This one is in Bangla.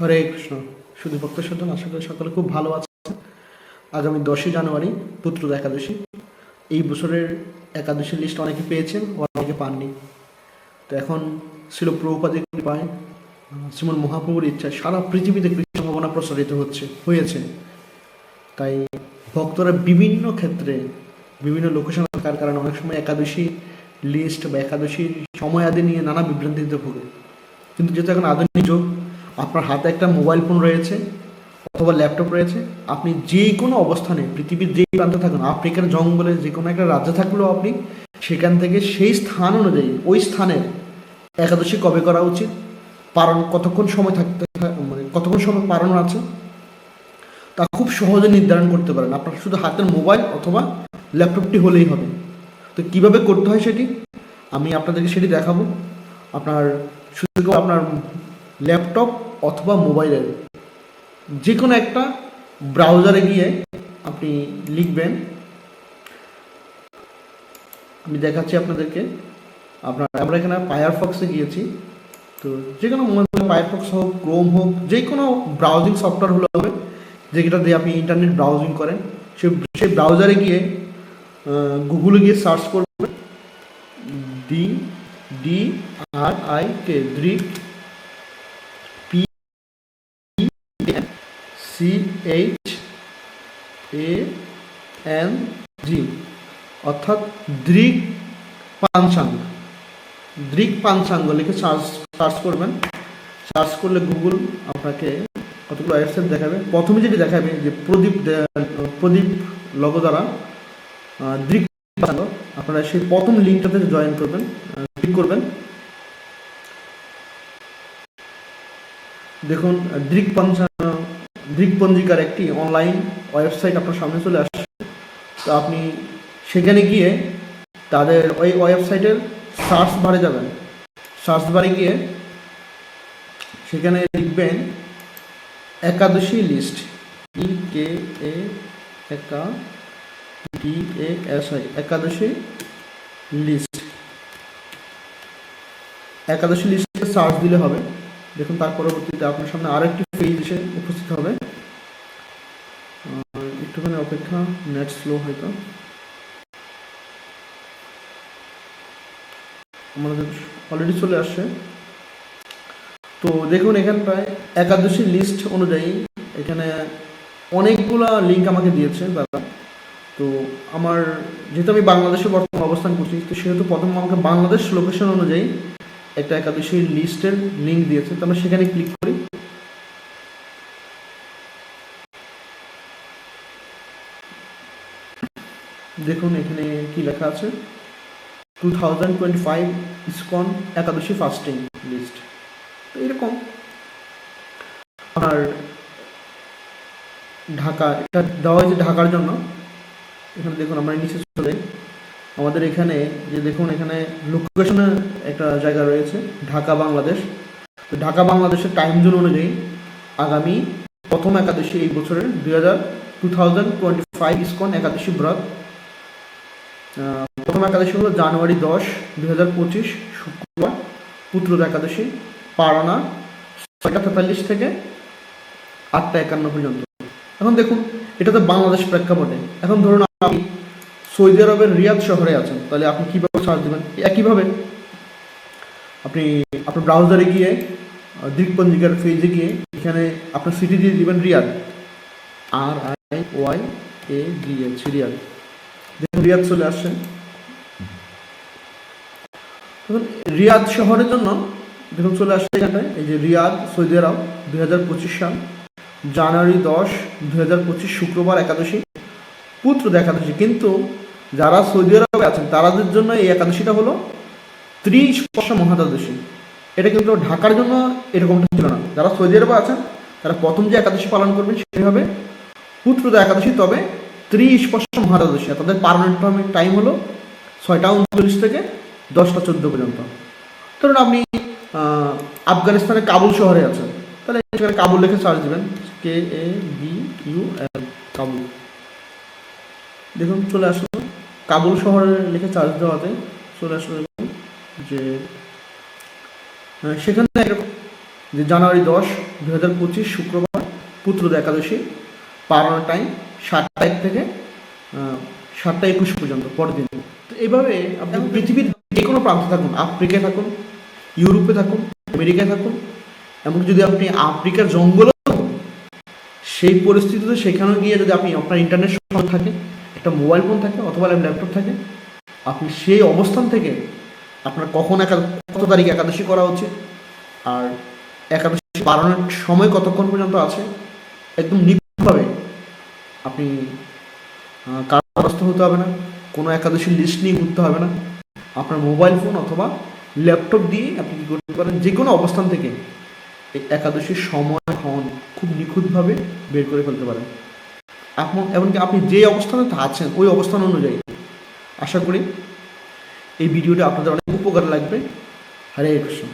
হরে কৃষ্ণ। শুধু ভক্ত সাধন আশা করি সকলে খুব ভালো আছে আগামী দশই জানুয়ারি পুত্র একাদশী। এই বছরের একাদশীর লিস্ট অনেকে পেয়েছেন অনেকে পাননি। তো এখন ছিল প্রভুপাদের আহ, শ্রীমন মহাপ্রভুর ইচ্ছায় সারা পৃথিবীতে কৃষ্ণ ভাবনা প্রসারিত হচ্ছে হয়েছে। তাই ভক্তরা বিভিন্ন ক্ষেত্রে বিভিন্ন লোকেশন থাকার কারণে অনেক সময় একাদশী লিস্ট বা একাদশীর সময় আদি নিয়ে নানা বিভ্রান্তিতে ভোগে। কিন্তু যেহেতু এখন আধুনিক যুগ আপনার হাতে একটা মোবাইল ফোন রয়েছে অথবা ল্যাপটপ রয়েছে, আপনি যে কোনো অবস্থানে পৃথিবীর যে প্রান্তে থাকুন, আফ্রিকার জঙ্গলে যে কোনো একটা রাজ্যে থাকলেও আপনি সেখান থেকে সেই স্থান অনুযায়ী ওই স্থানের একাদশী কবে করা উচিত? পালন কতক্ষণ সময় থাকতে মানে কতক্ষণ সময় পালন আছে? তা খুব সহজে নির্ধারণ করতে পারেন। আপনার শুধু হাতের মোবাইল অথবা ল্যাপটপটি হলেই হবে। তো কীভাবে করতে হয় সেটি? আমি আপনাদেরকে সেটি দেখাবো। আপনার শুধু আপনার ল্যাপটপ অথবা মোবাইলের যে কোনো একটা ব্রাউজারে গিয়ে আপনি লিখবেন। আমি দেখাচ্ছি আপনাদেরকে। আপনার আমরা এখানে ফায়ারফক্সে গিয়েছি। তো যে কোনো মোবাইল ফায়ারফক্স হোক ক্রোম হোক যে কোনো ব্রাউজিং সফটওয়্যার হলে হবে, যেটা দিয়ে আপনি ইন্টারনেট ব্রাউজিং করেন, সে সেই ব্রাউজারে গিয়ে গুগলে গিয়ে সার্চ করবেন। D D R I K Drik C H A N G অর্থাৎ দৃক পাঞ্চাঙ্গ দৃক পাঞ্চাঙ্গ লিখে সার্চ সার্চ করবেন। সার্চ করলে গুগল আপনাকে কতগুলো ওয়েবসাইট দেখাবে। প্রথমে যেটি দেখাবে যে প্রদীপ প্রদীপ লগো দ্বারা দৃক আপনারা সেই প্রথম লিঙ্কটাতে জয়েন করবেন ক্লিক করবেন। দেখুন দৃক পঞ্চাঙ্গ দৃক পঞ্জিকার একটি অনলাইন ওয়েবসাইট আপনার সামনে চলে আসছে। তো আপনি সেখানে গিয়ে তাদের ওই ওয়েবসাইটের সার্চ বারে যাবেন। সার্চ বারে গিয়ে সেখানে লিখবেন একাদশী লিস্ট ই কে এ একা D A S I Ekadashi list Ekadashi লিস্টে সার্চ দিলে হবে। দেখুন, তার পরবর্তীতে আপনার সামনে আরেকটি পেজ এসে উপস্থিত হবে। একটুখানি অপেক্ষা নেট স্লো হয়তো। আমাদের অলরেডি চলে আসছে। তো দেখুন এখানটায় একাদশী লিস্ট অনুযায়ী এখানে অনেকগুলা লিঙ্ক আমাকে দিয়েছে দাদা। তো আমার, যেহেতু আমি বাংলাদেশে বর্তমানে অবস্থান করছি, তো সেহেতু প্রথম আমাকে বাংলাদেশ লোকেশন অনুযায়ী একটা একাদশীর লিস্টের লিঙ্ক দিয়েছে। তো আমরা সেখানে ক্লিক করি। দেখুন এখানে কি লেখা আছে। Two thousand twenty five ISKCON Ekadashi fasting list তো এরকম। আর ঢাকা, এটা দেওয়া হয়েছে ঢাকার জন্য। এখানে দেখুন আমরা নিচে চলে আমাদের এখানে যে দেখুন এখানে লোকেশনের একটা জায়গা রয়েছে, ঢাকা, বাংলাদেশ। তো ঢাকা, বাংলাদেশের টাইম জোন অনুযায়ী আগামী প্রথম একাদশী এই বছরের দুই হাজার two thousand twenty five ISKCON Ekadashi ব্রত প্রথম একাদশী হলো জানুয়ারি দশ দুই হাজার পঁচিশ শুক্রবার পুত্র একাদশী পারানা ছয়টা তেতাল্লিশ থেকে আটটা একান্ন পর্যন্ত। এখন দেখুন এটা তো বাংলাদেশ প্রেক্ষাপটে। এখন ধরুন আপনি সৌদি আরবের রিয়াদ শহরে আছেন তাহলে আপনি কীভাবে সার্চ দেবেন? একইভাবে আপনি আপনার ব্রাউজারে গিয়ে আহ, দিকপঞ্জিকার পেজে গিয়ে এখানে আপনার সিটি দিয়ে দিবেন Riyadh. R I Y A D L Riyadh. দেখুন রিয়াদ চলে আসছে দেখুন রিয়াদ শহরের জন্য দেখুন চলে আসছে এখানটায়, এই যে রিয়াদ, সৌদি আরব, দুই হাজার পঁচিশ সাল, জানুয়ারি দশ, দুই শুক্রবার একাদশী, পুত্র একাদশী। কিন্তু যারা সৌদি আরবে আছেন, তারাদের জন্য এই একাদশীটা হলো ত্রিশ বর্ষ মহাদ্বাদশী। এটা কিন্তু ঢাকার জন্য এরকমটা ছিল না। যারা সৌদি আরবে আছেন, তারা প্রথম যে একাদশী পালন করবেন সেটি হবে পুত্রদা একাদশী। তবে বর্ষ মহাদ্বাদশী আর তাদের পারমানেন্ট টাইম হলো ছয়টা উনচল্লিশ থেকে দশটা চোদ্দ পর্যন্ত। ধরুন আপনি আফগানিস্তানের কাবুল শহরে আছেন। তাহলে সেখানে কাবুল লিখে সার্চ দেবেন। K A B U L Kabul. দেখুন, চলে আসলো। কাবুল শহরে লিখে চার্জ দেওয়াতে চলে আসলো যে সেখানে যে জানুয়ারি দশ দু হাজার পঁচিশ শুক্রবার পুত্রদা একাদশী পারানোর টাইম সাতটা এক থেকে সাতটা একুশ পর্যন্ত পরের দিন তো এইভাবে আপনি পৃথিবীর যে কোনো প্রান্তে থাকুন আফ্রিকায় থাকুন ইউরোপে থাকুন আমেরিকায় থাকুন এমনকি যদি আপনি আফ্রিকার জঙ্গলও থাকুন, সেই পরিস্থিতিতে সেখানে গিয়ে যদি আপনি আপনার ইন্টারনেট সংযোগ থাকে একটা মোবাইল ফোন থাকে অথবা ল্যাপটপ থাকে আপনি সেই অবস্থান থেকে আপনার কখন একা কত তারিখ একাদশী করা উচিত আর একাদশী পালনের সময় কতক্ষণ পর্যন্ত আছে একদম আপনি কারণগ্রস্ত হতে হবে না, কোনো একাদশীর লিস্ট নিয়ে ঘুরতে হবে না। আপনার মোবাইল ফোন অথবা ল্যাপটপ দিয়ে আপনি কী করতে পারেন? যে কোনো অবস্থান থেকে একাদশীর সময় ক্ষণ খুব নিখুঁতভাবে বের করে ফেলতে পারেন। এখন, এমনকি আপনি যে অবস্থানে আছেন, ওই অবস্থান অনুযায়ী আশা করি এই ভিডিওটা আপনাদের অনেক উপকার লাগবে। হরে কৃষ্ণ।